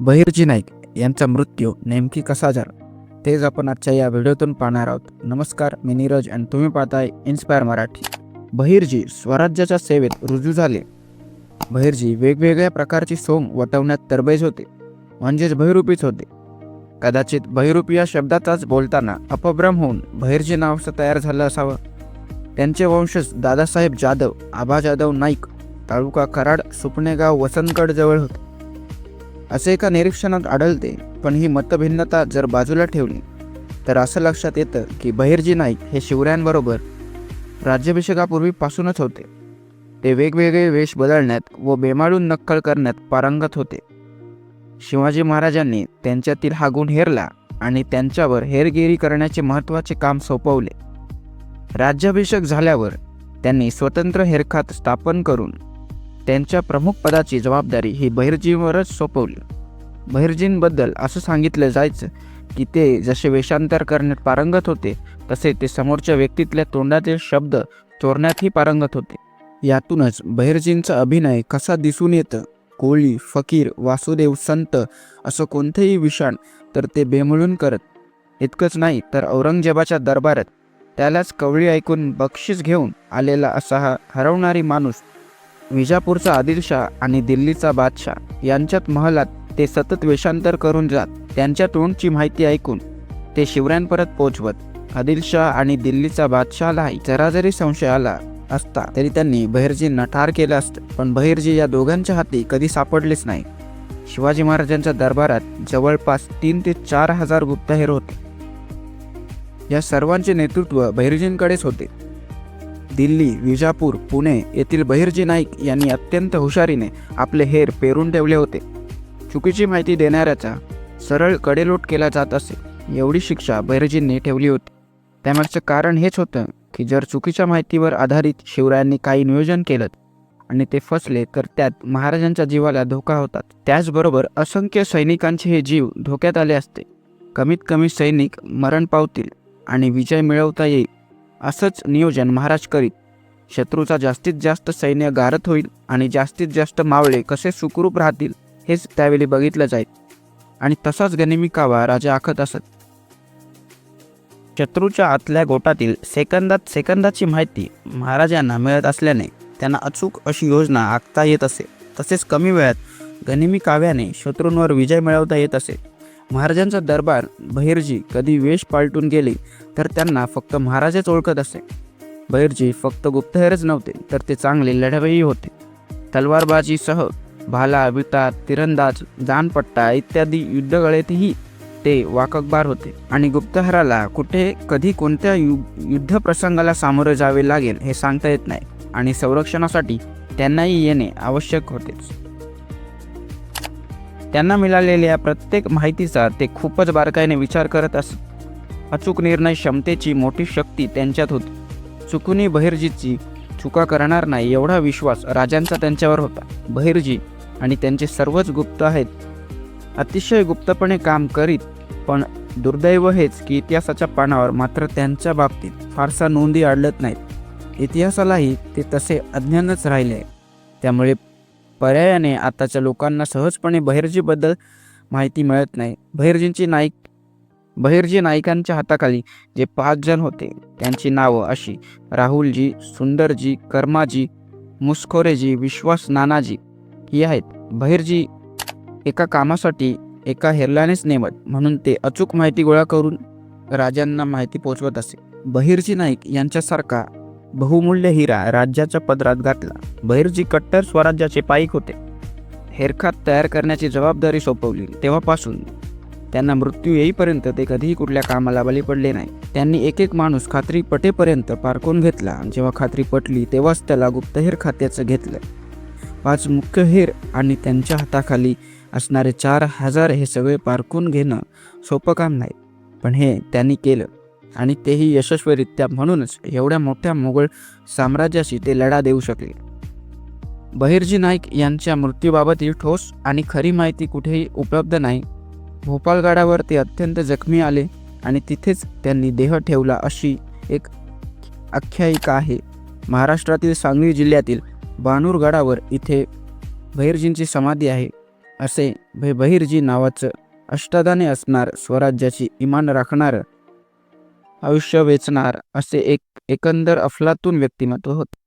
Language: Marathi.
बहिर्जी नाईक यांचा मृत्यू नेमकी कसा झाला? तेच आपण आजच्या या व्हिडिओतून पाहणार आहोत. नमस्कार मी नीरज आणि तुम्ही पाहताय इन्स्पायर मराठी. बहिर्जी स्वराज्याच्या सेवेत रुजू झाले. बहिर्जी वेगवेगळ्या प्रकारची सोंग वटवण्यात तरबेज होते. म्हणजेच बहिरूपीच होते. कदाचित बहिरूपी या शब्दाचाच बोलताना अपभ्रम होऊन बहिर्जी नाव तयार झालं असावं. त्यांचे वंशज दादासाहेब जाधव आबा जाधव नाईक तालुका कराड सुपणेगाव वसंतगड जवळ होते. असे एका निरीक्षणात आढळते पण ही मतभिन्नता जर बाजूला ठेवली तर असं लक्षात येतं की बहिर्जी नाईक हे शिवरायांबरोबर राज्याभिषेकापूर्वीपासूनच होते. ते वेगवेगळे वेश बदलण्यात व बेमाळून नक्कल करण्यात पारंगत होते. शिवाजी महाराजांनी त्यांच्यातील हा गुण हेरला आणि त्यांच्यावर हेरगिरी करण्याचे महत्त्वाचे काम सोपवले. राज्याभिषेक झाल्यावर त्यांनी स्वतंत्र हेरखात स्थापन करून त्यांच्या प्रमुख पदाची जबाबदारी ही बहिर्जींवरच सोपवली. बहिर्जींबद्दल असं सांगितलं जायचं की ते जसे वेषांतर करण्यात पारंगत होते तसे ते समोरच्या व्यक्तीतल्या तोंडातील शब्द चोरण्यातही पारंगत होते. यातूनच बहिर्जींचा अभिनय कसा दिसून येतं? कोळी फकीर वासुदेव संत असं कोणतेही विषाण तर ते बेमळून करत. इतकंच नाही तर औरंगजेबाच्या दरबारात त्यालाच कवळी ऐकून बक्षीस घेऊन आलेला असा हा हरवणारी माणूस विजापूरचा आदिलशाह आणि दिल्लीचा बादशाह यांच्यात महलात ते सतत वेषांतर करून जात त्यांच्या तोंडची माहिती ऐकून ते शिवरायांपर्यंत पोहोचवत आदिलशाह आणि दिल्लीचा बादशहालाही जरा जरी संशय आला असता तरी त्यांनी बहिर्जींना ठार केलं असतं पण बहिर्जी या दोघांच्या हाती कधी सापडलेच नाही. शिवाजी महाराजांच्या दरबारात जवळपास तीन ते चार हजार गुप्तहेर होते. या सर्वांचे नेतृत्व बहिर्जींकडेच होते. दिल्ली विजापूर पुणे येथील बहिर्जी नाईक यांनी अत्यंत हुशारीने आपले हेर पेरून ठेवले होते. चुकीची माहिती देणाऱ्याचा सरळ कडेलोट केला जात असे एवढी शिक्षा बहिर्जींनी ठेवली होती. त्यामागचं कारण हेच होतं की जर चुकीच्या माहितीवर आधारित शिवरायांनी काही नियोजन केलं आणि ते फसले तर त्यात महाराजांच्या जीवाला धोका होतात त्याचबरोबर असंख्य सैनिकांचे हे जीव धोक्यात आले असते. कमीत कमी सैनिक मरण पावतील आणि विजय मिळवता येईल असंच नियोजन महाराज करीत. शत्रूचा जास्तीत जास्त सैन्य गारत होईल आणि जास्तीत जास्त मावळे कसे सुखरूप राहतील हेच त्यावेळी बघितलं जाईल. आणि तसाच गनिमी कावा राजा आखत असत. शत्रूच्या आतल्या गोटातील सेकंदात सेकंदाची माहिती महाराजांना मिळत असल्याने त्यांना अचूक अशी योजना आखता येत असे. तसेच कमी वेळात गनिमी काव्याने शत्रूंवर विजय मिळवता येत असे. महाराजांचा दरबार बहिर्जी कधी वेश पालटून गेले तर त्यांना फक्त महाराजच ओळखत असे. बहिर्जी फक्त गुप्तहेरच नव्हते तर ते चांगले लढवई होते. तलवारबाजीसह भाला विटा तिरंदाज जानपट्टा इत्यादी युद्धगळेतही ते वाककबार होते आणि गुप्तहराला कुठे कधी कोणत्या यु युद्ध प्रसंगाला सामोरे जावे लागेल हे सांगता येत नाही आणि संरक्षणासाठी त्यांनाही येणे आवश्यक होतेच. त्यांना मिळालेल्या प्रत्येक माहितीचा ते खूपच बारकाईने विचार करत असत अचूक निर्णय क्षमतेची मोठी शक्ती त्यांच्यात होती. चुकुनी बहिर्जीची चुका करणार नाही एवढा विश्वास राजांचा त्यांच्यावर होता. बहिर्जी आणि त्यांचे सर्वच गुप्त आहेत. अतिशय गुप्तपणे काम करीत पण दुर्दैव हेच की इतिहासाच्या पानावर मात्र त्यांच्या बाबतीत फारसा नोंदी आढळत नाहीत. इतिहासालाही ते तसे अज्ञानच राहिले त्यामुळे पर्यायाने आताच्या लोकांना सहजपणे बहिर्जीबद्दल माहिती मिळत नाही. बहिर्जींची नाईक बहिर्जी नाईकांच्या हाताखाली जे पाच जण होते त्यांची नावं अशी. राहुलजी सुंदरजी कर्माजी मुस्खोरेजी विश्वास नानाजी ही आहेत. बहिर्जी एका कामासाठी एका हेरलानेच नेमत म्हणून ते अचूक माहिती गोळा करून राजांना माहिती पोचवत असे. बहिर्जी नाईक यांच्यासारखा बहुमूल्य हिरा राज्याच्या पदरात घातला. बहिरजी कट्टर स्वराज्याचे पाईक होते. हेरखात तयार करण्याची जबाबदारी सोपवली. तेव्हापासून त्यांना मृत्यू येईपर्यंत ते कधीही कुठल्या कामाला बली पडले नाही. त्यांनी एक एक माणूस खात्री पटेपर्यंत पारखून घेतला. जेव्हा खात्री पटली तेव्हाच त्याला गुप्तहेर खात्याचं घेतलं. पाच मुख्य हेर आणि त्यांच्या हाताखाली असणारे चार हजार हे सगळे पारखून घेणं सोपं काम नाही. पण हे त्यांनी केलं. आणि तेही यशस्वीरित्या म्हणूनच एवढ्या मोठ्या मोगल साम्राज्याशी ते लढा देऊ शकले. बहिर्जी नाईक यांच्या मृत्यूबाबतही ठोस आणि खरी माहिती कुठेही उपलब्ध नाही. भोपाळगडावर ते अत्यंत जखमी आले आणि तिथेच त्यांनी देह ठेवला अशी एक आख्यायिका आहे. महाराष्ट्रातील सांगली जिल्ह्यातील बानूरगडावर इथे बहिर्जींची समाधी आहे. असे भै बहिर्जी नावाचं अष्टादाने असणार स्वराज्याची इमान राखणारं आयुष्य वेचणार असे एक एकंदर अफलातून व्यक्तिमत्व होते.